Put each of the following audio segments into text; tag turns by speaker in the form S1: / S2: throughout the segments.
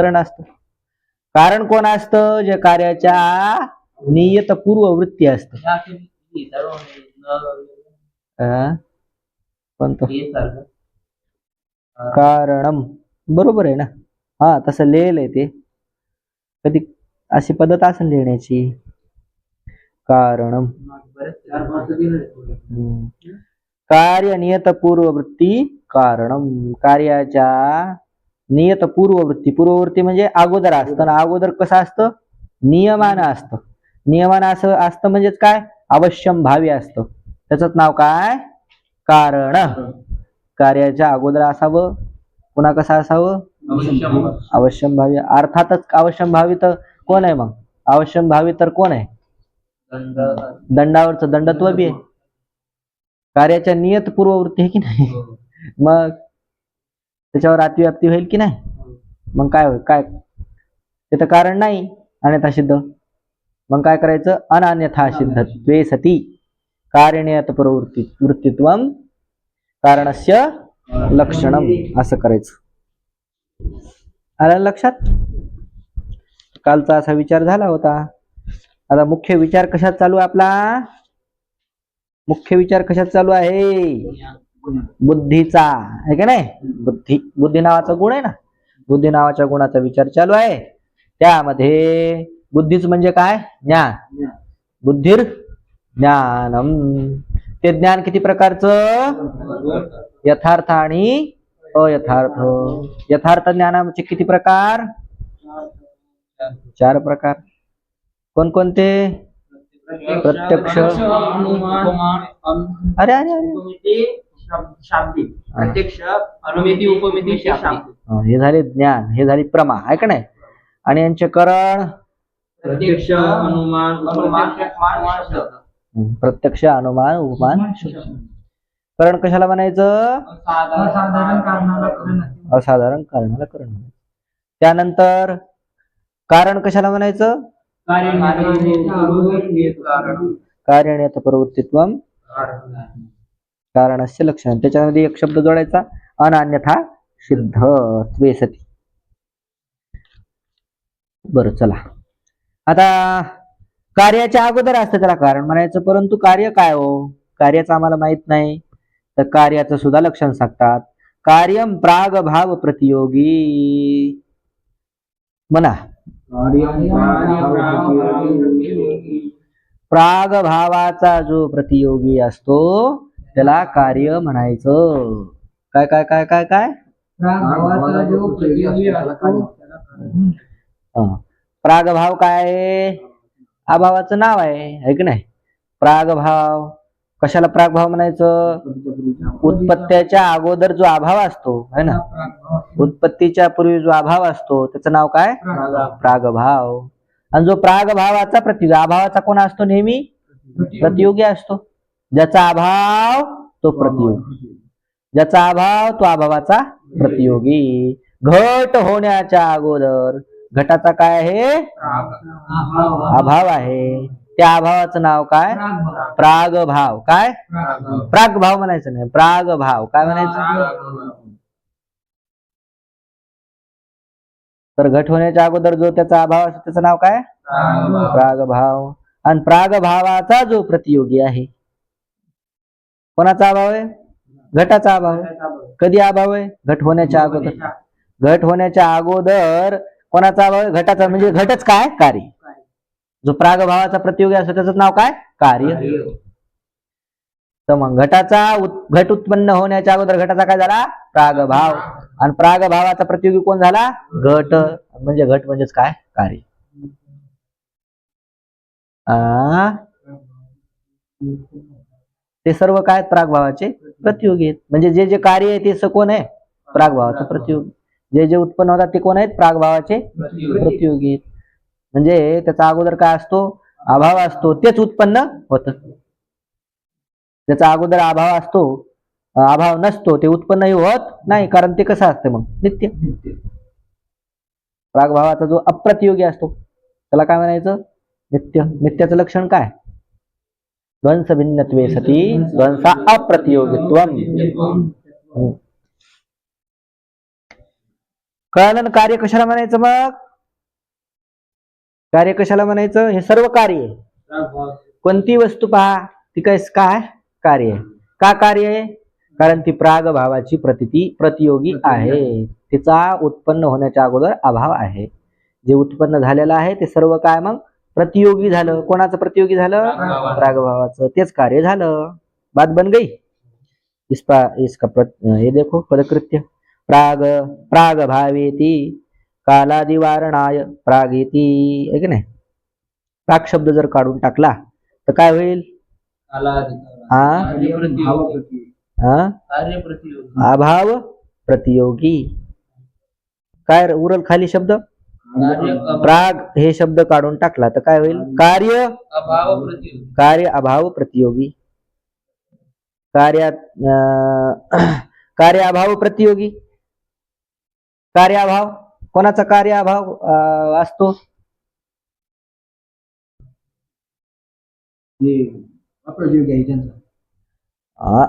S1: कारण असतं. कारण कोण असतं? जे कार्याच्या नियत पूर्व वृत्ती असत कारणम. बरोबर आहे ना? हा तसं लिहिलंय ते. कधी अशी पद्धत असेल लिहिण्याची? कारणम. हम्म. कार्य नियत पूर्ववृत्ती कारणम. कार्याच्या नियत पूर्ववृत्ती. पूर्ववृत्ती म्हणजे अगोदर असतं. ना अगोदर कसं असतं? नियमानं असतं. नियमानं असं असतं म्हणजेच काय? अवश्यम भावी असतं. त्याच नाव काय? कारण. कार्याच्या अगोदर असावं. पुन्हा कसं असावं? अवश्यम भावी. अर्थातच अवश्यम भावी तर कोण आहे मग? अवश्यम भावी तर कोण आहे? दंडावरचं दंडत्व बी आहे. कार्याच्या नियत पूर्ववृत्ती आहे की नाही? मग त्याच्यावर अतिव्याप्ती होईल की नाही? मग काय होईल? काय? तिथं कारण नाही अन्यथा सिद्ध. मग काय करायचं? अनान्यथा सिद्ध. द्वे सती. कार्यनियत प्रवृत्ती वृत्तित्व कारणस्य लक्षणम असं करायचं. आलं लक्षात? कालचा असा विचार झाला होता. आता मुख्य विचार कशात चालू आपला? मुख्य विचार कशात चालू आहे? बुद्धीचा आहे का नाही? बुद्धी बुद्धी नावाचा गुण आहे ना? बुद्धी नावाच्या गुणाचा विचार चालू आहे. त्यामध्ये बुद्धीच म्हणजे काय? ज्ञान. बुद्धीर ज्ञानम. ते ज्ञान किती प्रकारचं? यथार्थ आणि अयथार्थ. यथार्थ ज्ञानाचे किती प्रकार? चार प्रकार. कोणकोणते? प्रत्यक्ष. अरे अरे अरे.
S2: प्रत्यक्ष अनुमिती उपमिती शाब्दिक.
S1: हा, झाले ज्ञान हे झाली प्रमा आहे का नाही? आणि यांचे करण?
S2: प्रत्यक्ष अनुमान उपमान
S1: प्रत्यक्ष अनुमान उपमान करण कशाला म्हणायचं?
S2: असाधारण कारणाला करण
S1: असाधारण कारणाला करण म्हणायचं. त्यानंतर कारण कशाला म्हणायचं? कार्यात प्रवृत्तित्व कारणस्य लक्षण. त्याच्यामध्ये एक शब्द जोडायचा अनन्यथा सिद्ध त्वे सती बर चला. आता कार्याच्या अगोदर असतं त्याला कारण म्हणायचं परंतु कार्य काय हो? कार्याचं आम्हाला माहीत नाही. तर कार्याचं सुद्धा लक्षण सांगतात. कार्यम प्राग भाव प्रतियोगी. म्हणा. प्राग भावाचा जो प्रतियोगी असतो त्याला कार्य म्हणायचं. काय काय काय काय काय? प्रागभाव काय आहे? अभावाचं नाव आहे है की नाही? प्रागभाव. कशाला प्रागभाव म्हणायचं? उत्पत्त्याच्या अगोदर जो अभाव असतो है ना? उत्पत्तीच्या पूर्वी जो अभाव असतो त्याचं नाव काय? प्रागभाव. आणि जो प्रागभावाचा प्रतियोगी अभावाचा कोण असतो नेहमी? प्रतियोगी असतो. ज्याचा अभाव तो प्रतियोगी. ज्याचा अभाव तो अभावाचा प्रतियोगी. घट होण्याच्या अगोदर घटाचा काय आहे? अभाव आहे. त्या अभावाचं नाव काय? प्रागभाव. काय? प्रागभाव म्हणायचं नाही. प्रागभाव. काय म्हणायचं? तर घट होण्याच्या अगोदर जो त्याचा अभाव असतो त्याचं नाव काय? प्रागभाव. आणि प्रागभावाचा जो प्रतियोगी आहे कोणाचा अभाव आहे? घटाचा अभाव कधी अभाव आहे? घट होण्याच्या अगोदर. घट होण्याच्या अगोदर कोणाचा अभाव आहे? घटाचा म्हणजे घटच काय? कार्य. जो प्रागभावाचा प्रतियोगी असतो त्याचं नाव काय? कार्य. तर मग घटाचा घट उत्पन्न होण्याच्या अगोदर घटाचा काय झाला? प्रागभाव. आणि प्रागभावाचा प्रतियोगी कोण झाला? घट. म्हणजे घट म्हणजेच काय? कार्य. आ? ते सर्व काय? प्रागभावाचे प्रतियोगी आहेत. म्हणजे जे जे कार्य आहे ते कोण आहे. प्रागभावाचं प्रतियोगी. जे जे उत्पन्न होतात ते कोण आहेत? प्रागभावाचे प्रतियोगी. आहेत. म्हणजे त्याचा अगोदर काय असतो? अभाव असतो. तेच उत्पन्न होत. ज्याचा अगोदर अभाव असतो. अभाव नसतो. ते उत्पन्नही होत नाही. कारण ते कसं असतं मग? नित्य. प्रागभावाचा जो अप्रतियोगी असतो. त्याला काय म्हणायचं? नित्य. नित्याचं लक्षण काय? ध्वंस भिन्नत्वे सती ध्वंस अप्रतियोगित्व कळालं ना कार्य कशाला म्हणायचं मग कार्य कशाला म्हणायचं हे सर्व कार्य कोणती वस्तू पहा ती काय काय कार्य आहे का कार्य आहे कारण ती प्राग भावाची प्रतिती प्रतियोगी आहे तिचा उत्पन्न होण्याच्या अगोदर अभाव आहे जे उत्पन्न झालेलं आहे ते सर्व काय मग प्रतियोगी झालं. कोणाचं प्रतियोगी झालं.
S2: प्रागभावाचं
S1: तेच कार्य झालं. बात बन गई. इसका इसका प्रत, हे देखो पदकृत्य. Prague Prague भावेती कालादिवारणाय प्रागेती. आहे की नाही? प्राग शब्द जर काढून टाकला तर काय होईल? अभाव प्रतियोगी. काय उरल खाली शब्द? प्राग हे शब्द काढून टाकला तर काय होईल? कार्य
S2: अभाव प्रतियोगी.
S1: कार्य अभाव प्रतियोगी. कार्य अभाव प्रतियोगी. कार्य अभाव? कोणाचा कार्य अभाव अं, असतो?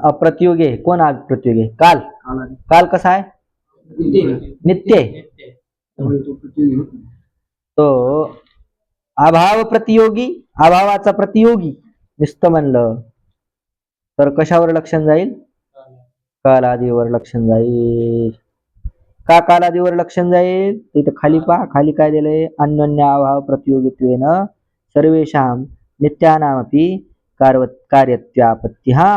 S1: अप्रतियोगी. कोण अप्रतियोगी आहे? काल. काल कसा आहे? नित्य तो अभाव प्रतियोगी अभावाचा प्रतियोगी नुसतं म्हणलं. तर कशावर लक्षण जाईल? कालादीवर लक्षण जाईल. का कालादीवर लक्षण जाईल? तिथं खाली पहा. खाली काय दिलंय? अन्योन्य अभाव प्रतियोगित्वेन सर्वेषां नित्यानामपि कार्य कार्यत्यापत्ती. हा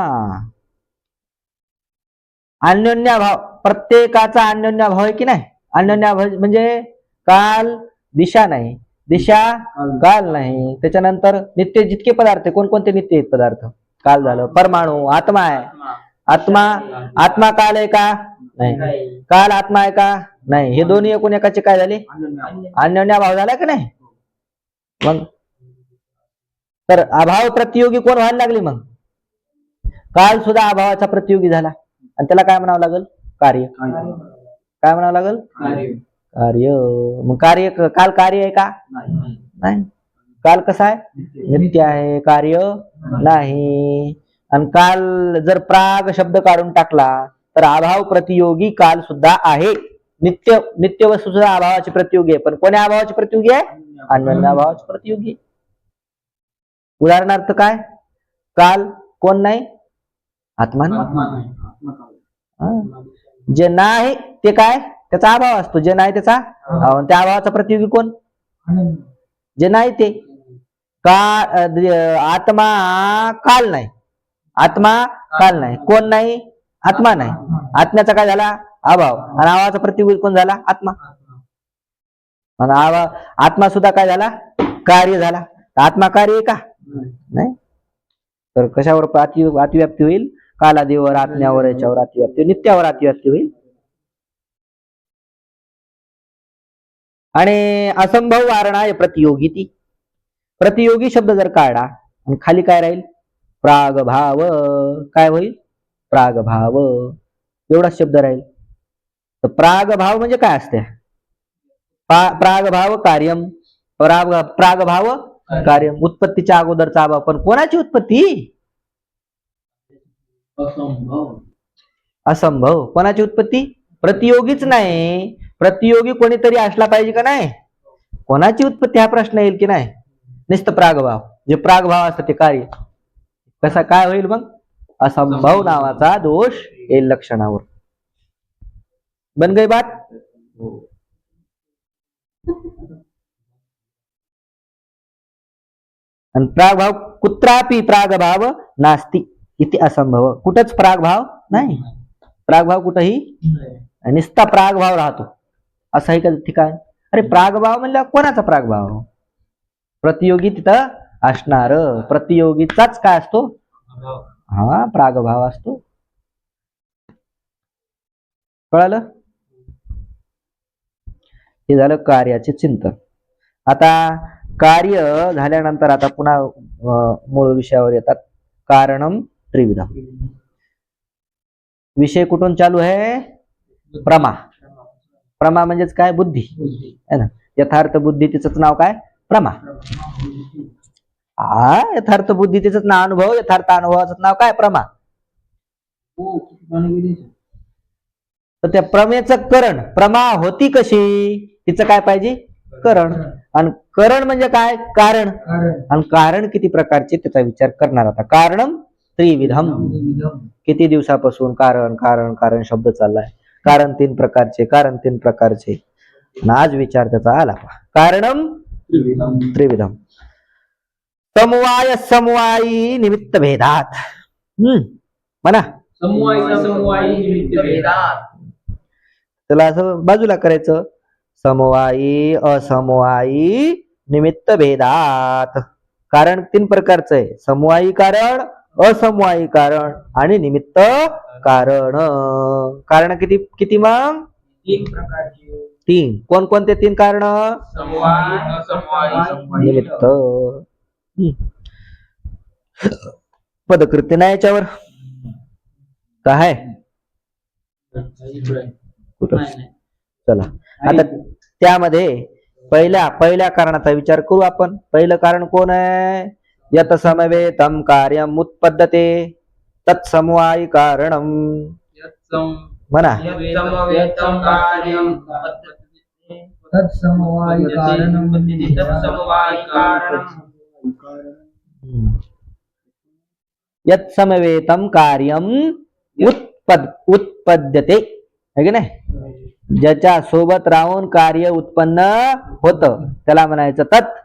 S1: अन्योन्य भाव प्रत्येकाचा अन्योन्यभाव आहे की नाही? अन्योन्य भाव म्हणजे काल दिशा नाही. दिशा काल नाही. त्याच्यानंतर नित्य जितके पदार्थ कोणकोणते नित्य आहेत पदार्थ? काल झालं. परमाणू आत्मा आहे. आत्मा आत्मा काल आहे का? नाही. काल आत्मा आहे का? नाही. हे दोन्ही एकूण एकाचे काय झाले? अन्योन्य भाव. झाला का नाही? मग? तर अभाव प्रतियोगी कोण व्हायला लागले मग? काल सुद्धा अभावाचा प्रतियोगी झाला. आणि त्याला काय म्हणावं लागल? कार्य. काय म्हणावं लागल? कार्य. मग कार्य काल कार्य आहे का? नाही. काल कसा आहे? नित्य. आहे. कार्य नाही. आणि काल जर प्राग शब्द काढून टाकला तर अभाव प्रतियोगी काल सुद्धा आहे. नित्य नित्य वस्तू सुद्धा अभावाची प्रतियोगी आहे. पण कोण्या अभावाची प्रतियोगी आहे? अन्य. अभावाची प्रतियोगी. उदाहरणार्थ काय? काल कोण नाही? आत्मा नाही. जे नाही ते काय? त्याचा अभाव असतो. जे नाही त्याचा त्या अभावाचा प्रतियोगी कोण? जे नाही ते. का आत्मा काल नाही. आत्मा काल नाही. कोण नाही? आत्मा नाही. आत्म्याचा काय झाला? अभाव. आणि अभावाचा प्रतियोगी कोण झाला? आत्मा. आवा आत्मा सुद्धा काय झाला? कार्य झाला. आत्मा कार्य आहे का? नाही. तर कशावर अति अतिव्याप्ती होईल? कालादेवर आत्म्यावर याच्यावर अतिव्याप्ती नित्यावर अतिव्याप्ती होईल. आणि असंभव वारणाय प्रतियोगी ती प्रतियोगी शब्द जर काढा आणि खाली काय राहील? प्रागभाव. काय होईल? प्रागभाव. एवढाच शब्द राहील. तर प्रागभाव म्हणजे काय असते? प्रागभाव कार्यम. प्राग प्रागभाव कार्यम. उत्पत्तीच्या अगोदरचा अभाव पण कोणाची उत्पत्ती? असंभव. कोणाची उत्पत्ती? प्रतियोगीच नाही. प्रतियोगी कोणीतरी असला पाहिजे का नाही? कोणाची उत्पत्ती हा प्रश्न येईल की नाही? नुसतं प्रागभाव. जे प्रागभाव असतं ते कार्य. कसा काय होईल मग? असंभव नावाचा दोष येईल लक्षणावर. बन गई बात. आणि प्रागभाव कुत्रापि प्रागभाव नास्ति इथे असंभव. कुठंच प्रागभाव नाही. प्रागभाव कुठंही? नुसता प्रागभाव राहतो. असं आहे का ठिकाण? अरे प्रागभाव म्हणलं कोणाचा प्रागभाव? प्रतियोगी तिथं असणार. प्रतियोगीचाच काय असतो? हा प्रागभाव असतो. कळालं? हे झालं कार्याचे चिंतन. आता कार्य झाल्यानंतर आता पुन्हा मूळ विषयावर येतात. कारणम त्रिविधा. विषय कुठून चालू आहे? प्रमा प्रमा म्हणजेच काय? बुद्धी. है ना? यथार्थ बुद्धी तिचं नाव काय? प्रमा. हा यथार्थ बुद्धी तिचं नाव अनुभव यथार्थ अनुभवाचं नाव काय? प्रमा. तर त्या प्रमेचं करण प्रमा होती कशी? तिचं काय पाहिजे? करण. आणि करण म्हणजे काय? कारण.
S2: कारण.
S1: आणि कारण किती प्रकारचे त्याचा विचार करणार आता? कारणम त्रिविधम किती दिवसापासून कारण कारण कारण शब्द चाललाय? कारण तीन प्रकारचे कारण तीन प्रकारचे. आज विचार त्याचा आला पहा. कारणम त्रिविधम. समवाय समवायी निमित्त भेदात. हम्म. म्हणा. त्याला असं बाजूला करायचं. समवायी असमवायी निमित्त भेदात. कारण तीन प्रकारचं आहे. समवायी कारण असमवायी कारण आणि निमित्त कारण. कारण किती किती मग?
S2: तीन प्रकारचे.
S1: तीन. कोणकोणते तीन कारण? निमित्त. पदकृती नाही याच्यावर? काय कुठं? चला. आता त्यामध्ये पहिल्या पहिल्या कारणाचा विचार करू आपण. पहिलं कारण कोण आहे? यत समवेतम कार्यम उत्पद्यते। तत्समवायी कारणम म्हणा
S3: कारणं
S2: तत्समवायी कारणं
S1: यत समवेतम कार्यम उत्पद उत्पद्यते। है की नाही? ज्याच्या सोबत राहून कार्य उत्पन्न होत त्याला म्हणायचं तत्।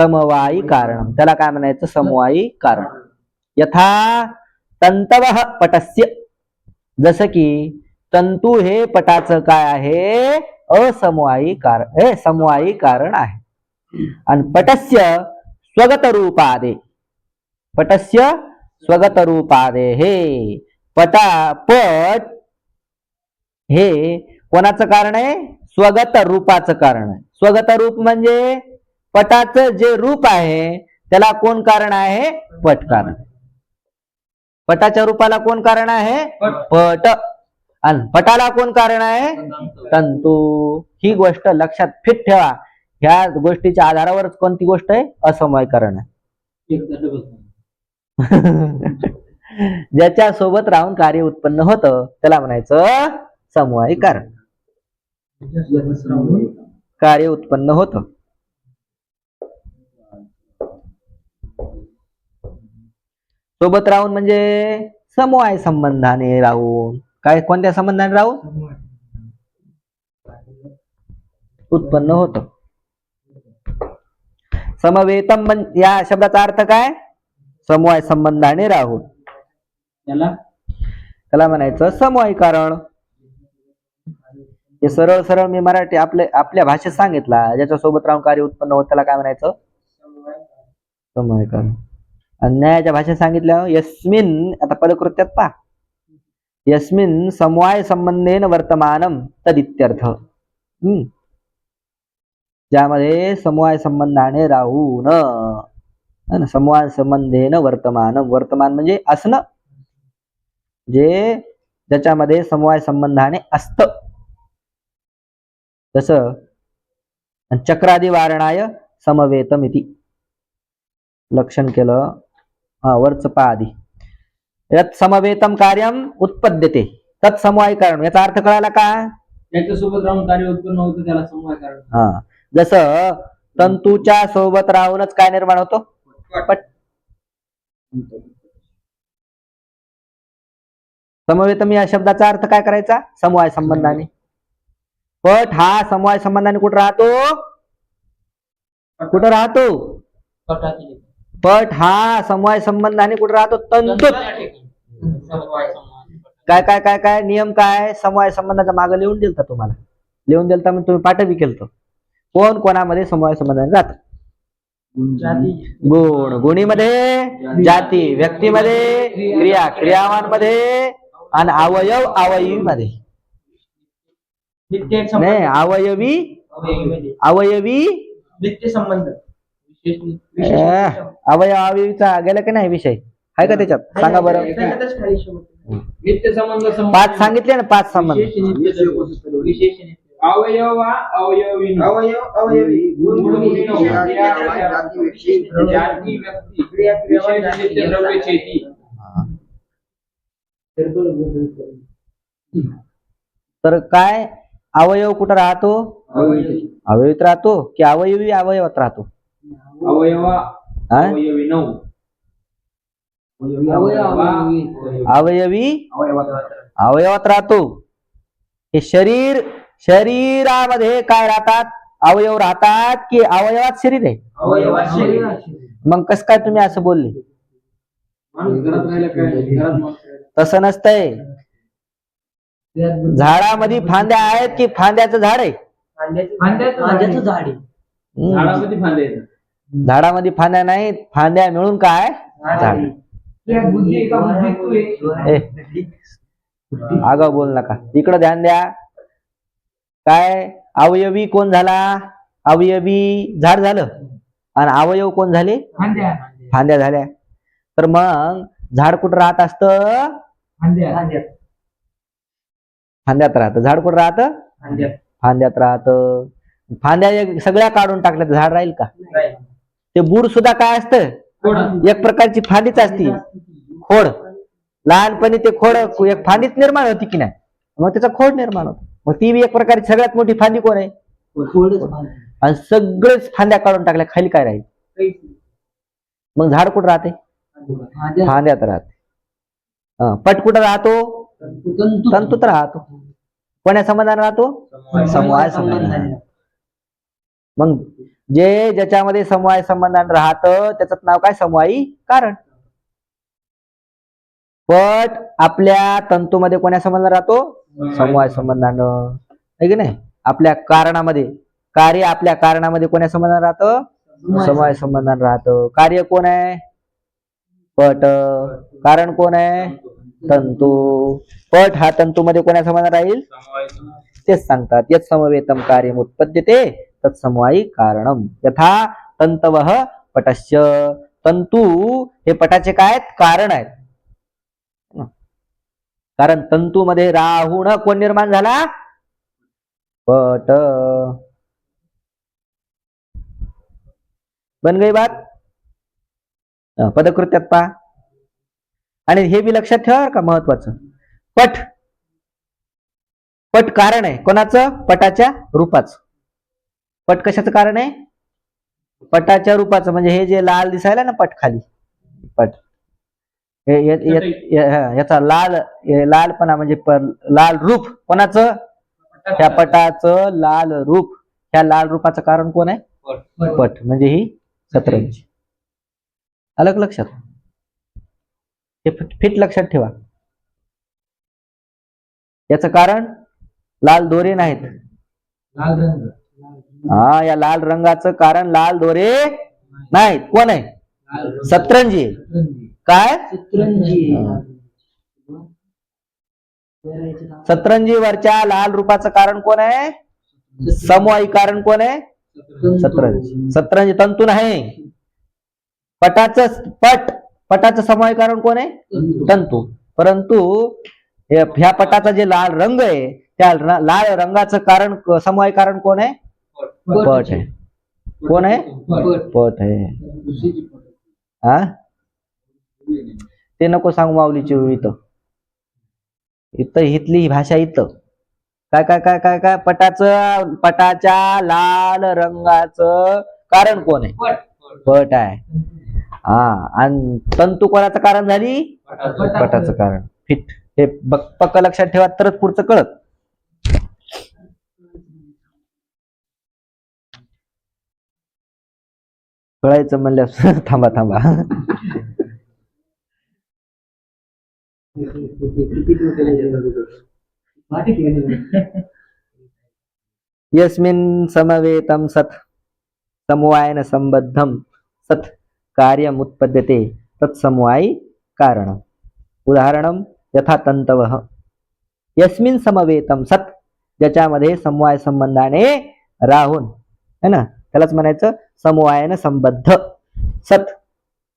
S1: समवायी कारण. त्याला काय म्हणायचं? समवायी कारण. यथा तंतव पटस्य. जसं की तंतू हे पटाचं काय आहे? असमवायी कारण हे समवायी कारण आहे. आणि पटस्य स्वगत रूपादे पटस्य स्वगत रूपादे हे पटा पट हे कोणाचं कारण आहे? स्वगत रूपाचं कारण आहे. स्वगत रूप म्हणजे पटाचं जे रूप आहे त्याला कोण कारण आहे? पट कारण. पटाच्या रूपाला कोण कारण आहे? पट. आणि पटाला कोण कारण आहे? तंतू. ही गोष्ट लक्षात फिट ठेवा. ह्या गोष्टीच्या आधारावरच कोणती गोष्ट आहे? असमयकरण आहे. ज्याच्या सोबत राहून कार्य उत्पन्न होतं त्याला म्हणायचं समवायी कारण कार्य उत्पन्न होतं. सोबत राहून म्हणजे समवाय संबंधाने राहून. काय कोणत्या संबंधाने राहून? उत्पन्न होत. समवेतम या शब्दाचा अर्थ काय? समवाय संबंधाने राहून.
S2: त्याला
S1: त्याला म्हणायचं समवाय कारण. हे सरळ सरळ मी मराठी आपल्या आपल्या भाषेत सांगितला. ज्याच्या सोबत राहून कार्य उत्पन्न होत त्याला काय म्हणायचं? समवाय कारण. अन्यायाच्या न्यायाच्या भाषेत सांगितलं यस्मिन आता पदकृत्यात पा यस्मिन समवाय संबंधेन वर्तमानम तदित्यर्थ. हम्म. ज्यामध्ये समवाय संबंधाने राहून समवाय संबंधेन वर्तमान. वर्तमान म्हणजे असणं. जे ज्याच्यामध्ये समवाय संबंधाने असत. तस चक्रादिवारणाय समवेतम इति लक्षण केलं. हा वरच पहा आधी. यत समवेतम कार्यम उत्पद्यते. तत् समवाय कारण. याचा अर्थ कळाला का?
S2: त्याच्यासोबत राहून कार्य उत्पन्न होतं त्याला समवाय कारण.
S1: हा. जसं तंतूच्या सोबत राहूनच काय निर्माण होतो? पट. समवेतम या शब्दाचा अर्थ काय करायचा? समवाय संबंधाने. पट हा समवाय संबंधाने कुठं राहतो? कुठं राहतो? पट हा समवाय संबंधाने कुठं राहतो? तंतूत काय काय काय काय? नियम काय? समवाय संबंधाचा मागे लिहून दिलता तुम्हाला. लिहून दिलता मग तुम्ही पाठ बी केलं कोण कोणामध्ये समवाय संबंधाने
S2: जाती?
S1: गुण. गुणीमध्ये जाती. व्यक्तीमध्ये क्रिया. क्रियावांमध्ये आणि अवयव अवयवीमध्ये. नाही अवयवी. अवयवी
S2: संबंध. विशेष विशेष
S1: अं, अवयव अवयवीचा गेला की नाही विषय? आहे का त्याच्यात? सांगा बरं.
S2: नित्य संबंध.
S1: पाच सांगितले ना पाच संबंध.
S2: विशेष. अवयव अवयवी
S3: अवयव अवयवी. गुण
S2: क्रिया,
S3: जाती, व्यक्ती,
S2: नित्य द्रव्य चेती.
S1: तर काय? अवयव कुठं राहतो?
S2: अवयवी.
S1: अवयवीत राहतो की अवयवी अवयवात राहतो?
S2: अवयवा? अवयवी नऊ
S1: अवयवी अवयवात राहतो हे शरीर शरीरामध्ये काय राहतात? अवयव राहतात की अवयवात शरीर आहे?
S2: अवयवात शरीर.
S1: मग कस काय तुम्ही असं बोलले. तसं नसतंय. झाडामध्ये फांद्या आहेत की फांद्याचं झाड आहे?
S3: फांद्याचं झाड आहे.
S2: झाडामध्ये फांद्या
S1: नाहीत. फांद्या मिळून काय? झाड. आगाव बोल नका. इकडं ध्यान द्या. काय? अवयवी कोण झाला? अवयवी झाड झालं. आणि अवयव कोण झाले? फांद्या. झाल्या. तर मग झाड कुठं राहत असतं?
S3: फांद्यात.
S1: फांद्यात राहतं. झाड कुठं राहतं? फांद्यात राहतं. फांद्या सगळ्या काढून टाकल्या तर झाड राहील का? ते बूड सुद्धा काय असतं? एक प्रकारची फांदीच असती. खोड. लहानपणी ते खोड एक फांदीच निर्माण होती की नाही? मग त्याचा खोड निर्माण होतो. मग ती बी एक प्रकारची सगळ्यात मोठी फांदी कोण आहे. आणि सगळेच फांद्या काढून टाकल्या खाली काय राहील? मग झाड कुठं राहते?
S3: फांद्यात.
S1: राहते. पट कुठं राहतो?
S3: तंतू.
S1: तंतूत राहतो. कोण्या समाधान राहतो? समवाय
S3: संबंध
S1: मग जे ज्याच्यामध्ये समवाय संबंधान राहतं त्याचं नाव काय? समवायी कारण. पट आपल्या तंतूमध्ये कोण्या संबंध राहतो? समवाय. संबंधानं. आहे की नाही? आपल्या कारणामध्ये. कार्य आपल्या कारणामध्ये कोण्या संबंधानं राहतं? समवाय. संबंधानं राहतं. कार्य कोण आहे? पट. कारण कोण आहे? तंतू. पट हा तंतूमध्ये कोण्या संबंध राहील? तेच सांगतात. यत समवेतम कार्यम उत्पद्यते तत्समवायी कारणम यथा तंतव पटस्य. तंतू हे पटाचे काय आहेत? कारण आहेत. कारण तंतूमध्ये राहून कोण निर्माण झाला? पट. बन गई बात? पदकृत्यात पहा. आणि हे बी लक्षात ठेवा का महत्वाचं. पट. पट कारण आहे. कोणाचं? पटाच्या रूपाचं. पट कशाचं कारण आहे? पटाच्या रूपाचं म्हणजे हे जे लाल दिसायला ना पट खाली? पट. याचा लाल लालपणा म्हणजे लाल रूप कोणाचं? त्या पटाचं लाल रूप. ह्या लाल रूपाचं कारण कोण आहे? पट. म्हणजे ही सतरंजी. का लक्षात? हे फिट फिट लक्षात ठेवा. याचं कारण लाल दोरे नाहीत.
S3: लाल रंग.
S1: हा या लाल रंगाचं कारण लाल दोरे नाहीत. कोण आहे? सतरंजी. काय?
S3: सतरंजी
S1: वरच्या लाल रूपाचं कारण कोण आहे? समवायी कारण कोण आहे? सतरंजी. सतरंजी तंतू नाही. पटाच पट पटाचं समवायी कारण कोण आहे? तंतू. परंतु ह्या पटाचा जे लाल रंग आहे त्या लाल रंगाचं कारण समवाय कारण कोण आहे? पट. आहे. कोण आहे?
S3: पट.
S1: आहे. हा ते नको सांगू माऊलीची इथं. इथं इथली ही भाषा इथं. काय काय काय काय काय? पटाचं पटाच्या लाल रंगाचं कारण कोण आहे?
S3: पट.
S1: पट आहे. हा आणि तंतू कोणाचं कारण झाली? पटाचं कारण. फिट. हे बघ पक्क लक्षात ठेवा तरच पुढचं कळत. कळायचं म्हणल्यास थांबा थांबा. यस्मिन् समवेतं सत् समवायन संबद्धं सत् कार्यमुत्पद्यते तत्समवायी कारण उदाहरणं यथा तंतव यस्मिन समवेतम सत ज्याच्यामध्ये समवाय संबंधाने राहून है ना? त्यालाच म्हणायचं समवायानं संबद्ध. सत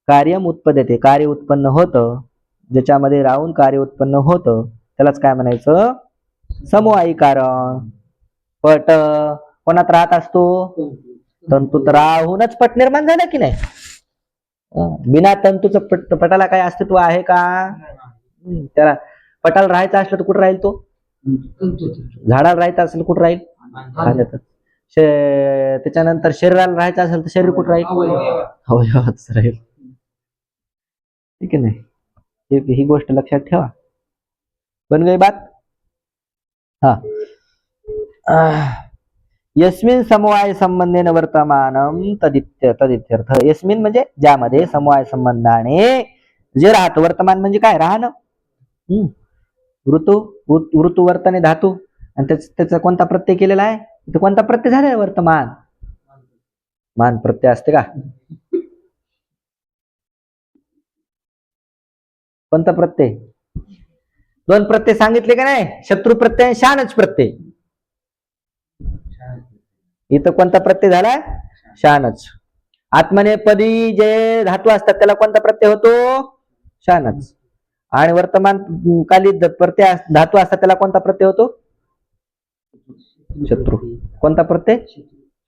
S1: कार्य उत्पद्यते. कार्य उत्पन्न होतं ज्याच्यामध्ये राहून कार्य उत्पन्न होतं त्यालाच काय म्हणायचं? समवायी कारण. पट कोणात राहत असतो? तंतूत राहूनच पट निर्माण झालं की नाही? बिना तंतूचं पट पटाला काय अस्तित्व आहे का? त्याला पटाला राहायचं असलं तर कुठं राहील तो. झाडाला राहायचं असेल कुठं राहील? त्याच्यानंतर शरीराला राहायचं असेल तर शरीर कुठं राहील?
S3: अवयव.
S1: अवयवातच राहील. ठीक आहे नाही ही गोष्ट लक्षात ठेवा. बन गई बात? हा. यस्मिन समवाय संबंधेन वर्तमानम तदित्य तदित्यर्थ. यस्मिन म्हणजे ज्यामध्ये समवाय संबंधाने जे राहत. वर्तमान म्हणजे काय? राहणं. ऋतू ऋतू वर्तने धातू. आणि त्याच त्याचा कोणता प्रत्यय केलेला आहे? इथं कोणता प्रत्यय झालाय वर्तमान मान. प्रत्यय असते का? कोणता प्रत्यय? दोन प्रत्यय सांगितले का नाही? शत्रू प्रत्यय आणि शानच प्रत्यय. इथं कोणता प्रत्यय झाला? शानच आत्मनेपदी जे धातू असतात त्याला कोणता प्रत्यय होतो? शानच आणि वर्तमान काली प्रत्यय धातू असतात त्याला कोणता प्रत्यय होतो? शत्रू. कोणता प्रत्यय?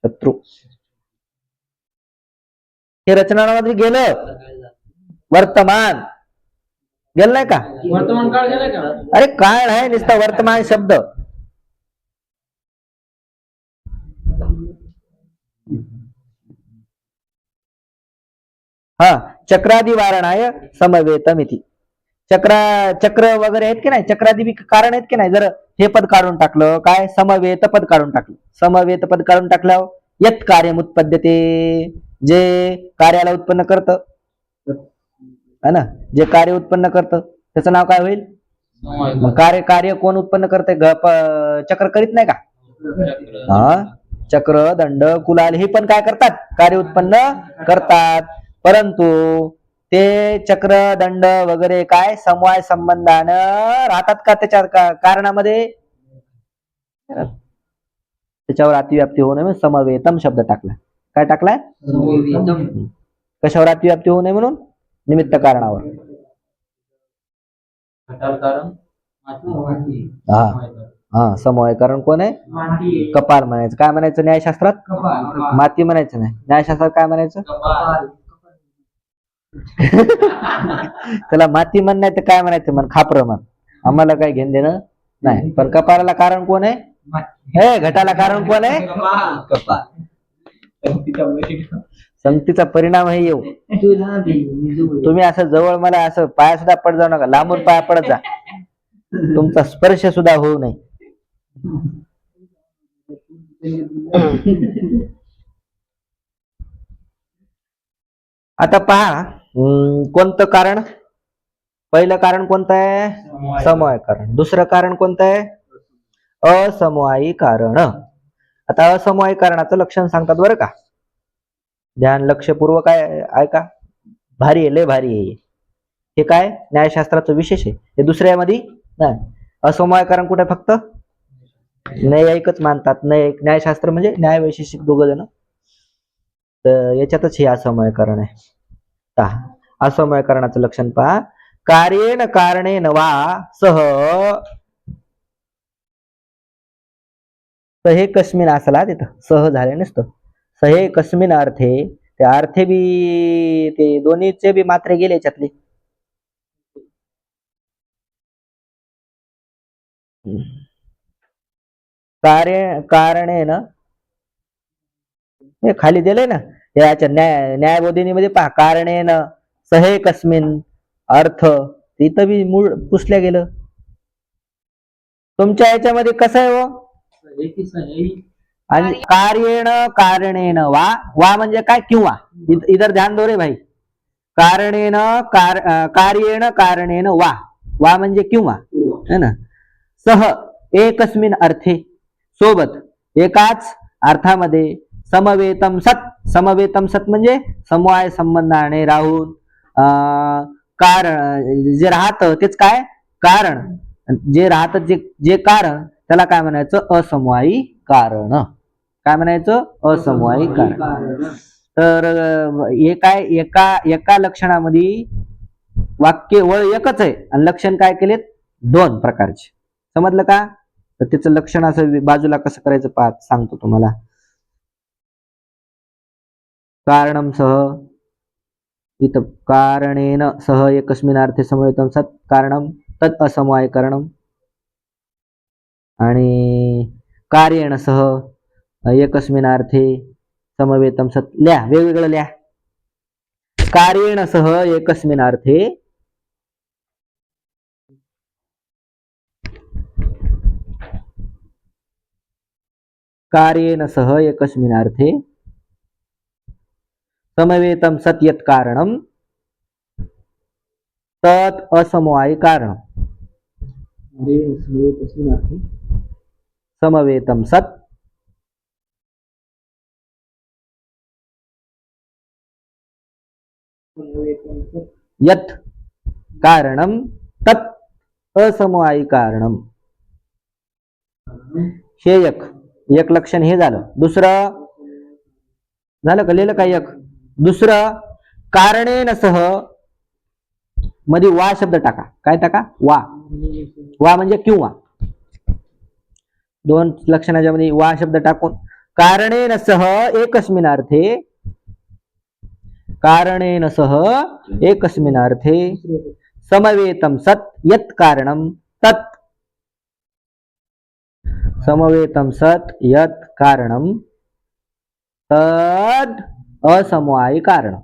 S1: शत्रू. हे रचनामध्ये गेलं. वर्तमान. गेलं नाही का?
S2: वर्तमान काळ गेला का?
S1: अरे काय आहे नुसता वर्तमान शब्द. हा चक्रादी वारणाय समवेतमिती. चक्रा चक्र वगैरे आहेत की नाही? चक्रादी कारण आहेत की नाही? जर हे पद काढून टाकलं. काय? समवेत पद काढून टाकलं. समवेत पद काढून टाकल्यावर यत कार्य उत्पद्यते. जे कार्याला उत्पन्न करतं. है ना? जे कार्य उत्पन्न करतं. त्याचं नाव काय होईल? मग कार्य कार्य कोण उत्पन्न करते चक्र करीत नाही का? हा? चक्र दंड कुलाल हे पण काय करतात? कार्य उत्पन्न करतात. परंतु ते चक्र दंड वगैरे काय समवाय संबंधानं राहतात का त्याच्या का- कारणामध्ये? त्याच्यावर अतिव्याप्ती होऊ नये म्हणून समवेतम शब्द टाकला. काय टाकलाय
S3: समवेतम.
S1: कशावर अतिव्याप्ती होऊ नये म्हणून? निमित्त कारणावर.
S2: कारण
S3: माती.
S1: हा. हा समवाय कारण कोण आहे?
S3: माती.
S1: कपाल म्हणायचं. काय म्हणायचं न्यायशास्त्रात?
S3: कपाल.
S1: माती म्हणायचं नाही. न्यायशास्त्रात काय म्हणायचं?
S3: कपाल.
S1: त्याला माती म्हण नाही तर काय म्हणायचं म्हण खापर म्हण. आम्हाला काय घेणं देणं नाही. पण कपाळाला कारण कोण आहे. हे घटाला कारण कोण आहे. संगतीचा परिणाम हे येऊ. तुम्ही असं जवळ मला असं पाया सुद्धा पड जाऊ नका. लांबून पाया पडत जा. तुमचा स्पर्श सुद्धा होऊ नये. आता पहा. कोणतं कारण? पहिलं कारण कोणतं आहे? समवाय. कारण. दुसरं कारण कोणतं आहे? असमवायी कारण. आता असमवायी कारणाचं लक्षण सांगतात बरं का. ध्यान लक्षपूर्वक आहे ऐका. भारी आहे लय भारी आहे. हे काय? न्यायशास्त्राचं विशेष आहे. हे दुसऱ्यामध्ये नाही. असमवाय कारण कुठे फक्त? न्यायिकच मानतात. न्यायिक न्यायशास्त्र म्हणजे न्याय वैशेषिक दोघ जण. तर याच्यातच हे असमयकरण आहे. असमय असमयकरणाचं लक्षण पहा. कार्येन कारणेन वा सह. सहे कस्मिन असला तिथं. सह झाले नसतं. सहे कस्मिन अर्थे. ते अर्थे बी ते दोन्हीचे बी मात्रे गेले याच्यातले. कार्य कारणेन. हे खाली दिले ना. याच्या न्याय न्यायबोधिनीमध्ये पहा कारणेन सहे कस्मिन अर्थ इथं बी मूळ पुसल्या गेलं. तुमच्या याच्यामध्ये कसं आहे हो? आणि कार्येण कारणेन वा वा म्हणजे काय? किंवा. इध- इधर ध्यान दो रे भाई. कारणेन कार कार्येण कारणेन वा. वा म्हणजे किंवा. है ना? सह एकस्मिन अर्थे सोबत एकाच अर्थामध्ये समवेतम सत समवेतम सत म्हणजे समवाय संबंधाने राहून. अं, कारण जे राहतं तेच काय? कारण. जे राहतं जे जे कारण त्याला काय म्हणायचं? असमवायी कारण. काय म्हणायचं? असमवायी कारण. तर हे काय? एका एका लक्षणामध्ये वाक्य वळ एकच आहे. आणि लक्षण काय केलेत? दोन प्रकारचे. समजलं का? तर त्याचं लक्षण असं बाजूला कसं करायचं पाहत सांगतो तुम्हाला. कारणं सह इथं कारणेन सह एकस्मिन अर्थे समवेतम सत कारणम तत् असमवाय आणि कार्येण सह एकस्मिनार्थे समवेतम सत लिहा वेगवेगळं लिहा कार्येण सह एकस्मिनार्थे कार्येण सह एकस्मिनार्थे समवेतम सत्यत यत् कारणम तत् असमवायी कारण। समवेतम सत यत् कारणम तत् असमवायी कारणम हे एक एक लक्षण हे झालं. दुसरं झालं का? लिहिलं का एक? दुसरं कारणेन सहमध्ये वा शब्द टाका. काय टाका? वा. वा म्हणजे किंवा. दोन लक्षणाच्या मध्ये वा शब्द टाकून. कारणेन सह एकस्मिनार्थे. कारणेन सह एकस्मिनार्थे. समवेतम सत यत् कारणम तत्. समवेतम सत यत् कारणम तद असमवायी कारण.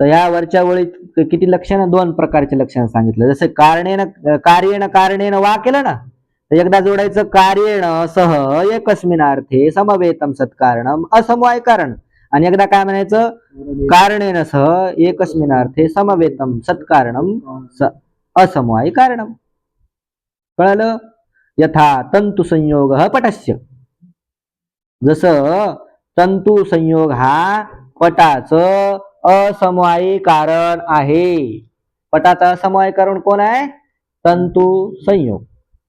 S1: तर या वरच्या वळीत किती लक्षण दोन प्रकारचे लक्षण सांगितलं. जसं कारणेन कार्येन कारणेन वा केलं ना तर एकदा जोडायचं कार्येण सह एकस्मिनार्थे समवेतम सत्कारणम असमवाय कारण. आणि एकदा काय म्हणायचं? कारणेन सह एकस्मिनार्थे समवेतम सत्कारणम स असमवाय कारणम कळालं? यथा तंतु संयोग पटस्य. जसं तंतु संयोग हा पटाचं असमवायी कारण आहे. पटाचा असमवाय कारण कोण आहे? तंतु संयोग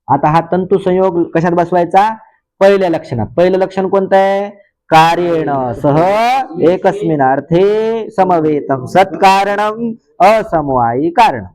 S1: आता हा तंतु संयोग कशात बसवायचा? पहिल्या लक्षणात. पहिलं लक्षण कोणतं आहे? कार्येण सह एकस्मिनार्थे समवेतम सत्कारण असमवायी कारण